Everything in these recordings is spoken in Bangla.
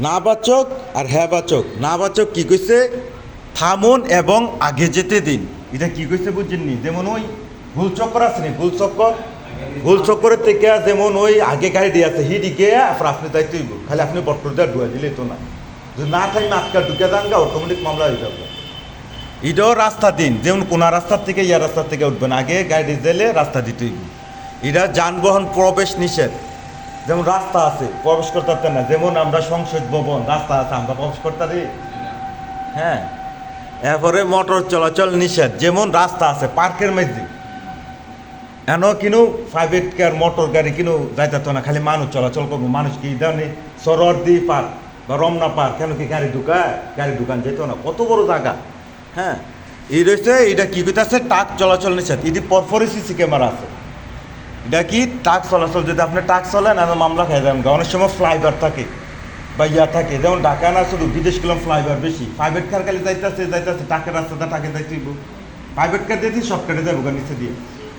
নাবাচক আর হ্যাবাচক নাবাচক কি কইছে? থামুন এবং আগে যেতে দিন। এটা কি কইছে বুঝছেননি যেমন ওই ভুল চক্কর আছে নি? গোল চক্কর? গোল চক্করের থেকে যেমন ওই আগে গাড়ি আছে হিদিকে আপনার আপনি দায়িত্ব খালি আপনি বট্টর দেওয়া ডুয়া দিলে তো না। যদি না থাকি আটকা ঢুকে যান গা অটোমেটিক মামলা হয়ে যাবে। এটাও রাস্তা দিন। যেমন কোন রাস্তার থেকে, ইয়া রাস্তার থেকে উঠবেন। আগে গাড়ি দিলে রাস্তা দিতে হইব। এটা যানবাহন প্রবেশ নিষেধ। যেমন রাস্তা আছে, প্রবেশ করতে না। যেমন আমরা সংসদ ভবন, রাস্তা আছে, আমরা প্রবেশ করতে পারি? হ্যাঁ। এরপরে মোটর চলাচল নিষেধ, যেমন রাস্তা আছে, পার্কের মধ্যে। এন কিনু প্রাইভেট কার মোটর গাড়ি কিনু যাইতে না, খালি মানুষ চলাচল করব। মানুষ কি জানে? সরদি পার্ক বা রমনা পার্ক, কেন কি গাড়ি ঢুকায়? গাড়ি ঢুকান যেত না। কত বড় জায়গা। হ্যাঁ। এই রয়েছে এটা কি কইতাছে? টাক চলাচল নিষেধ। এটি পরপরই সিসি ক্যামেরা আছে। এটা কি? টাক চলাচল যদি আপনি টাক চলেন আমি মামলা খাই যাবেন। অনেক সময় ফ্লাইওভার থাকে বা ইয়া থাকে। যেমন ঢাকা না শুধু বিদেশ গেলাম ফ্লাইওভার বেশি। প্রাইভেট কার খালি যাইতেছে যাইতেছে টাকের রাস্তাটা টাকে যাইতেইব প্রাইভেট কার দিয়ে সব কেটে যাব নিচে দিয়ে।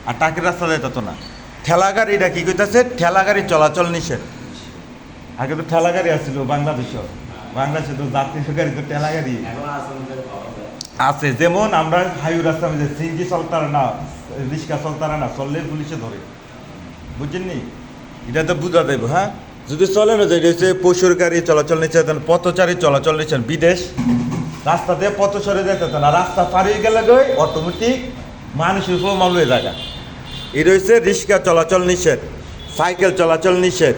আর টাকের রাস্তা যাইতে তো না। ঠেলা গাড়ি এটা কি কইতাছে? ঠেলা গাড়ি চলাচল নিষেধ। আগে তো ঠেলা গাড়ি আসছিল বাংলাদেশও। বাংলাদেশে তো জাতীয় গাড়ি তো ঠেলা গাড়ি আছে যেমন আমরা হাইওয়ে রাস্তা সিএনজি চলতার না রিক্সা চলতার না চললে পুলিশে ধরে। বুঝছেননি এটা তো বুঝা দেব হ্যাঁ? যদি চলে না যে এটা হচ্ছে পশুর গাড়ি চলাচল নিচ্ছে পথচারী চলাচল নিচ্ছেন বিদেশ। রাস্তা দিয়ে যেতে হতো না, রাস্তা পাড়িয়ে গেলে গই অটোমেটিক মানুষের উপর মামলে জায়গা এটা হচ্ছে রিক্সা চলাচল নিষেধ, সাইকেল চলাচল নিষেধ।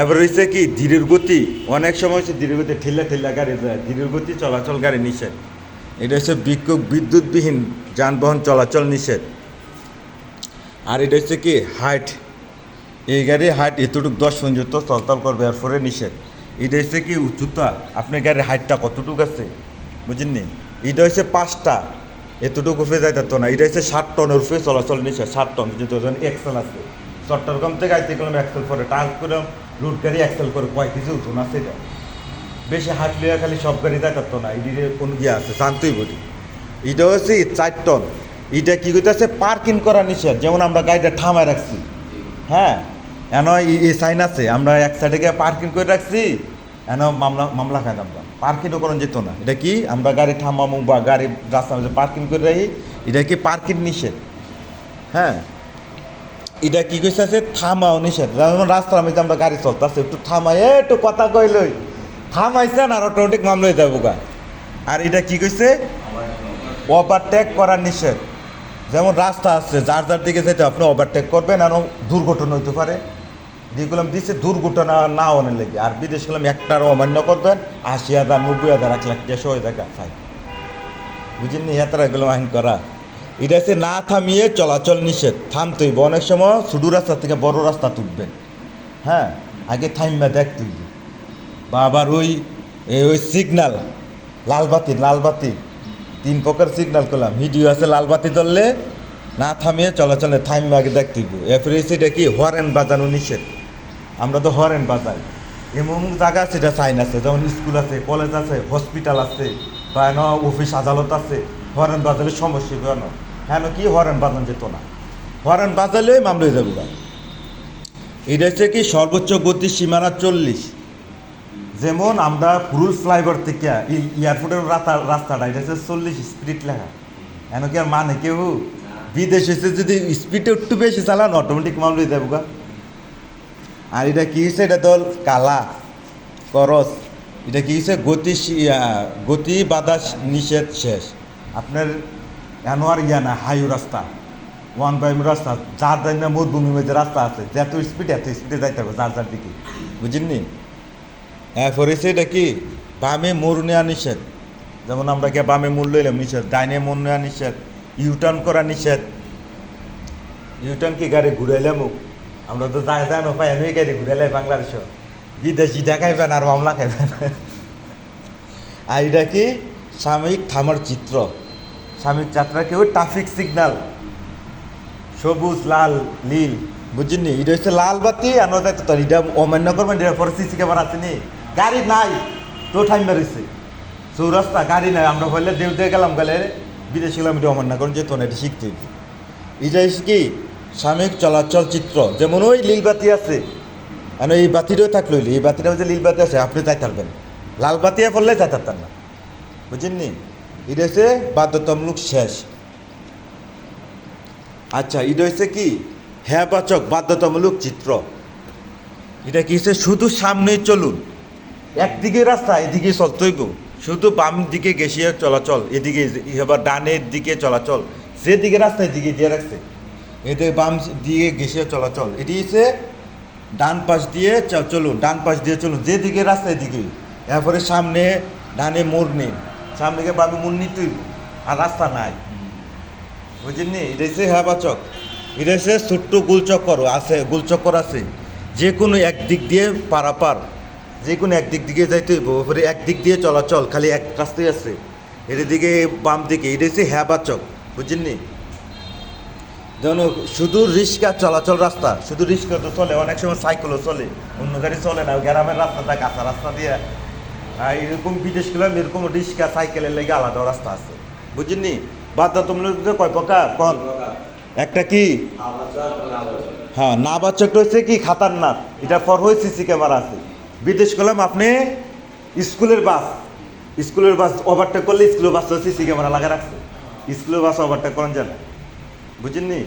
এবার হচ্ছে কি, ধীরের গতি। অনেক সময় হচ্ছে ধীরের গতি, ঠেলা ঠেলা গাড়ি যায়, ধীরের গতি চলাচল গাড়ি নিষেধ। এটা হচ্ছে বিক্ষোভ বিদ্যুৎবিহীন যানবাহন চলাচল নিষেধ। আর এটা হচ্ছে কি হাইট এই গাড়ি হাইট এতটুকু দশ পর্যন্ত চলতল করবে, এরপরে নিষেধ। এটা হচ্ছে কি, উচ্চতা, আপনার গাড়ির হাইটটা কতটুকু আছে? বুঝেননি? এটা হচ্ছে পাঁচটা। এতটুকু উপরে যাইতে না। এটা হচ্ছে ষাট টনের উপরে চলাচল নিষেধ। ষাট টন যেহেতু ওজন এক্সেল আছে। চট্টগ্রাম থেকে আইতে গেলাম এক্সেল করে টাল করে রুট গাড়ি এক্সেল করে কয় কিছু উঠুন আছে এটা? বেশি হাঁটলে খালি সব গাড়ি যাইতে না। এটির কোন গিয়ে আছে শান্তই বলি এটা হচ্ছে চার টন। এটা কি করতেছে পার্কিং করা নিষেধ। যেমন আমরা গাড়িটা থামায় রাখছি। হ্যাঁ? এন এই সাইন আছে, আমরা এক সাইডে গিয়ে পার্কিং করে রাখছি, এন মামলা মামলা খাই আমরা পার্কিংও করা যেত না। এটা কি? আমরা গাড়ি থামামু বা গাড়ি মধ্যে পার্কিং করে রাখি, এটা কি পার্কিং নিষেধ? হ্যাঁ। এটা কি কইছে থামাও নিষেধ। যেমন রাস্তার মধ্যে আমরা গাড়ি চলতেছে, একটু থামাই একটু কথা কইলই থামাইছেন আর অটোমেটিক মামলা যাব গা। আর এটা কি কইছে? ওভারটেক করার নিষেধ। যেমন রাস্তা আছে, যার যার দিকে যেতে আপনি ওভারটেক করবেন আর দুর্ঘটনা হইতে পারে। যেগুলো দিচ্ছে দুর্ঘটনা না অনেক লেগে। আর বিদেশ গেলাম একটার অমান্য করবেন আশি হাজার, নব্বই হাজার, এক লাখ দেড়শো হয়ে থাকে। ফাইন। বুঝেননি এতটা এগুলো আইন করা। এটা হচ্ছে না থামিয়ে চলাচল নিষেধ। থামতেই অনেক সময় শুধু রাস্তা থেকে বড় রাস্তা তুলবেন। হ্যাঁ? আগে থাইমা দেখ তুলবি বা আবার ওই ওই সিগনাল লালবাতি লালবাতি। তিন প্রকার সিগনাল করলাম। ভিডিও আছে লালবাতি ধরলে, না থামিয়ে চলাচলে থাইমা আগে দেখতে দিব এরপরে সেটা কি? হরেন বাজানো নিষেধ। আমরা তো হরেন বাজাই। এমন জায়গা আছে এটা সাইন আছে যেমন স্কুল আছে কলেজ আছে হসপিটাল আছে বা এন অফিস আদালত আছে হরেন বাজালে সমস্যা কেন হ্যাঁ কি হরেন বাজান যেত না? হরেন বাজালে মামলা হয়ে যাবে এটা হচ্ছে কি সর্বোচ্চ গতি সীমানা চল্লিশ। যেমন আমরা পুরুল ফ্লাইওভার থেকে এয়ারপোর্টের রাস্তা রাস্তাটা এটা হচ্ছে চল্লিশ স্পিড লেখা। এন কি আর মানে কেউ? বিদেশ এসে যদি স্পিডে একটু বেশি চালান অটোমেটিক মামলা হয়ে যাব গা। আর এটা কি হয়েছে এটা তো কালা, করস। এটা কি হয়েছে গতি গতি বাধা নিষেধ শেষ। আপনার এনোয়ার ইয়া না, হাইও রাস্তা। ওয়ান বাই রাস্তা, যার যার না মরুভূমির মধ্যে রাস্তা আছে। যত স্পিড এত স্পিডে যাইতে হবে, যার যার দিকে। বুঝেননি এরপরে হচ্ছে এটা কি? বামে মোড় নেওয়া নিষেধ। যেমন আমরা কে বামে মোড় লইলাম, নিষেধ। ডাইনে মোড় নেওয়া নিষেধ। ইউটার্ন করা নিষেধ। ইউটার্ন কি গাড়ি ঘুরাইলাম? আমরা তো যাই যাই না পাই গাড়ি ঘুরাইলাই বাংলাদেশ বিদেশি দেখাইবেন আর মামলা খাইবেন। আর এটা কি? সাময়িক থামার চিত্র। সাময়িক যাত্রা কি? কেউ ট্রাফিক সিগন্যাল সবুজ, লাল, নীল। বুঝছেন এটা হচ্ছে লাল বাতি, আর নয় তো এটা অমান্য করবেন, এটা পরে সিসি ক্যামেরা আছে নি? গাড়ি নাই, তো টাইম বেরিয়েছে চৌরাস্তা, গাড়ি নাই। আমরা হইলে দেউ দিয়ে গেলাম, গেলে বিদেশে গেলাম, এটা অমান্য করেন যেত না এটা শিখতে। এটা কি? সাময়িক চলাচল চিত্র। যেমন ওই লীল বাতি আছে। আর এই বাতিটাও থাকল এই বাতিটা যে নীল বাতি আছে, আপনি যাই থাকবেন। লাল বাতি পড়লে যাই থাকতেন না। বুঝেননি? এটা হচ্ছে বাধ্যতামূলক শেষ। আচ্ছা এটা হচ্ছে কি? হ্যাঁ বাচক বাধ্যতামূলক চিত্র। এটা কি হচ্ছে? শুধু সামনে চলুন। একদিকে রাস্তা, এদিকে চলতে হইব। শুধু বাম দিকে গেছিয়ে চলাচল, এদিকে ডানের দিকে চলাচল। যেদিকে রাস্তা, এদিকে দিয়ে রাখছে। এতে বাম দিয়ে গেছিয়ে চলাচল। এটি হচ্ছে ডান পাশ দিয়ে চলুন, ডান পাশ দিয়ে চলুন যেদিকে রাস্তা এদিকে। এরপরে সামনে ডানে মোড় নেই সামনে গিয়ে বামে মোড় নিতে আর রাস্তা নাই। বুঝলেন এটা হচ্ছে হ্যাঁ বাচক এটা হচ্ছে ছোট্ট গোলচক্কর আছে গোলচক্কর আছে। যে কোনো একদিক দিয়ে পারাপার যে কোনো একদিক দিকে যাইতে হইব ওপরে এক দিক দিয়ে চলাচল, খালি এক রাস্তায় আছে। এর দিকে বাম দিকে, এটা হচ্ছে হ্যাঁ বাচক বুঝলেন যেমন শুধু রিক্সা চলাচল রাস্তা শুধু রিক্সা তো চলে অনেক সময় সাইকেলও চলে অন্য গাড়ি চলে না গ্রামের রাস্তাটা কাঁচা রাস্তা দিয়ে। আর এরকম বিদেশ গেলাম এরকম রিক্সা সাইকেলের লেগে আলাদা রাস্তা আছে। বুঝলি বাধ্যতামূলক কয় প্রকার? কন একটা কি? হ্যাঁ না বাচ্চাটা হচ্ছে কি? খাতারনাক। এটা পর হয়ে সিসি ক্যামেরা আছে। বিদেশ গেলাম আপনি স্কুলের বাস। স্কুলের বাস ওভারটেক করলে স্কুলের বাস সিসি ক্যামেরা লাগা রাখছে। স্কুলের বাস ওভারটেক করেন যান। বুঝেননি